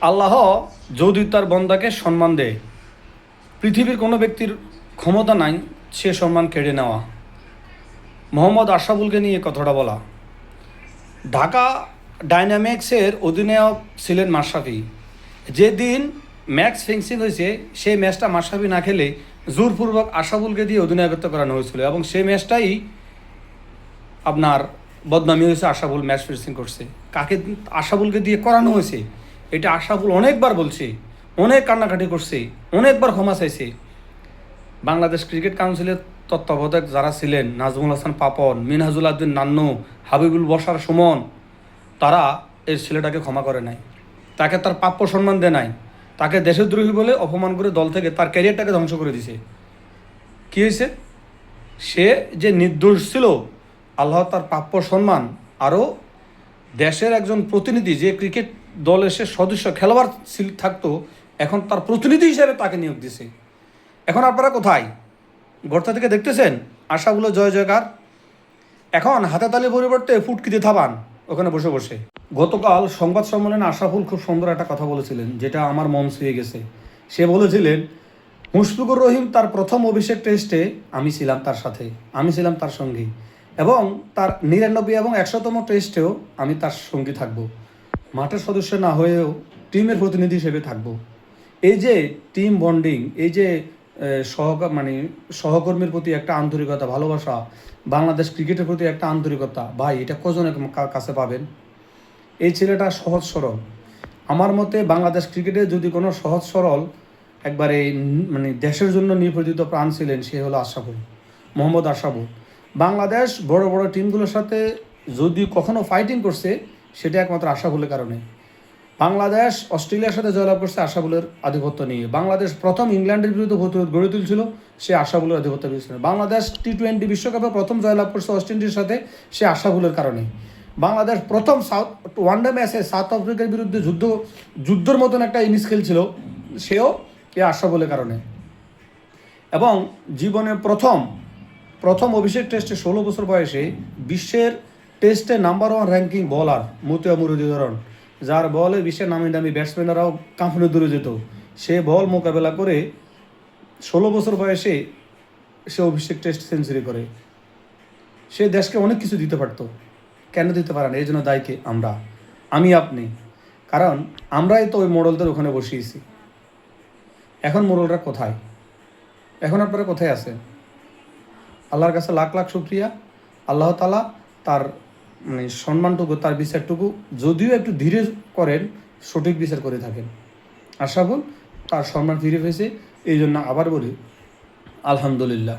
আল্লাহ যদি তার বন্দাকে সম্মান দেয়। পৃথিবীর কোনো ব্যক্তির ক্ষমতা নাই, সে সম্মান কেড়ে নেওয়া। মোহাম্মদ আশরাফুলকে নিয়ে কথাটা বলা। ঢাকা ডাইনামিক্সের অধিনায়ক ছিলেন মাশরাফি। যেদিন ম্যাক্স ফিক্সিং হয়েছে, সেই ম্যাচটা মাশরাফি না খেলে জোরপূর্বক আশাফুলকে দিয়ে অধিনায়কত্ব করানো হয়েছিল এবং সেই ম্যাচটাই আপনার বদনামি হয়েছে আশাফুল ম্যাচ ফিক্সিং করছে। কাকে আশাফুলকে দিয়ে করানো হয়েছে? এটা আশাফুল অনেকবার বলছে, অনেক কান্নাকাটি করছে, অনেকবার ক্ষমা চাইছে। বাংলাদেশ ক্রিকেট কাউন্সিলের তত্ত্বাবধায়ক যারা ছিলেন, নাজমুল হাসান পাপন, মিনহাজুল আদ্দিন নান্নু, হাবিবুল বসার সুমন, তারা এই ছেলেটাকে ক্ষমা করে নাই। তাকে তার প্রাপ্য সম্মান দেয় নাই। তাকে দেশদ্রোহী বলে অপমান করে দল থেকে তার ক্যারিয়ারটাকে ধ্বংস করে দিছে। কী হয়েছে? সে যে নির্দোষ ছিল, আল্লাহ তার প্রাপ্য সম্মান, আরও দেশের একজন প্রতিনিধি যে ক্রিকেট দলের সে সদস্য, খেলোয়াড় থাকতো, এখন তার প্রতিনিধি হিসেবে তাকে নিয়োগ দিছে। এখন আপনারা কোথায়? গর্তা থেকে দেখতেছেন? আশাগুলো জয় জয়কার। এখন হাতে তালি পরিবর্তে ফুটকিতে থাবান, ওখানে বসে বসে। গতকাল সংবাদ সম্মেলনে আশাফুল খুব সুন্দর একটা কথা বলেছিলেন, যেটা আমার মন ছুঁয়ে গেছে। সে বলেছিলেন, মুশফিকুর রহিম তার প্রথম অভিষেক টেস্টে আমি ছিলাম তার সাথে, আমি ছিলাম তার সঙ্গী। এবং তার নিরানব্বই এবং একশোতম টেস্টেও আমি তার সঙ্গী থাকব। মাঠের সদস্য না হয়েও টিমের প্রতিনিধি হিসেবে থাকব। এই যে টিম বন্ডিং এই যে সহকার মানে সহকর্মীর প্রতি একটা আন্তরিকতা, ভালোবাসা, বাংলাদেশ ক্রিকেটের প্রতি একটা আন্তরিকতা, ভাই, এটা কজনের কাছে পাবেন? এই ছেলেটা সহজ সরল। আমার মতে বাংলাদেশ ক্রিকেটে যদি কোনো সহজ সরল, একবারে মানে দেশের জন্য নিবেদিত প্রাণ ছিলেন, সে হলো আশরাফুল, মোহাম্মদ আশরাফুল। বাংলাদেশ বড় বড় টিমগুলোর সাথে যদি কখনো ফাইটিং করছে সেটা একমাত্র আশরাফুলের কারণে। বাংলাদেশ, অস্ট্রেলিয়ার সাথে জয়লাভ করছে আশাবুলের আধিপত্য নিয়ে। বাংলাদেশ প্রথম ইংল্যান্ডের বিরুদ্ধে গড়ে তুলছিল, সে আশাবুলের আধিপত্য বিরুদ্ধে বাংলাদেশ টি টোয়েন্টি বিশ্বকাপে প্রথম জয়লাভ করছে ওয়েস্ট ইন্ডিজের সাথে, সে আশাবুলের কারণে। বাংলাদেশ প্রথম সাউথ, ওয়ানডে ম্যাচে সাউথ আফ্রিকার বিরুদ্ধে যুদ্ধ, যুদ্ধের মতন একটা ইনিংস খেলছিল, সেও এই আশাবুলের কারণে। এবং জীবনে প্রথম প্রথম অভিষেক টেস্টে ষোলো বছর বয়সে বিশ্বের টেস্টে নাম্বার ওয়ান র্যাঙ্কিং বলার মতিয়া মুরুদিধরন যার বলে বিশ্বের নামি দামি ব্যাটসম্যানরাও কাঁপনে দূরে যেত। সে বল মোকাবেলা করে ষোলো বছর বয়সে সে অভিষেক টেস্ট সেঞ্চুরি করে। সে দেশকে অনেক কিছু দিতে পারতো। কেন দিতে পারে না? এই জন্য দায়কে আমরা। আমি, আপনি। কারণ আমরাই তো ওই মোড়লদের ওখানে বসিয়েছি। এখন মোড়লরা কোথায়? এখন আপনারা কোথায় আছেন? আল্লাহর কাছে লাখ লাখ শুক্রিয়া। আল্লাহ তালা তার মানে সম্মানটুকু, তার বিচারটুকু যদিও একটু ধীরে করেন, সঠিক বিচার করে থাকেন। আশা বল তার সম্মান ফিরে পেয়েছে এই জন্য আবার বলি, আলহামদুলিল্লাহ।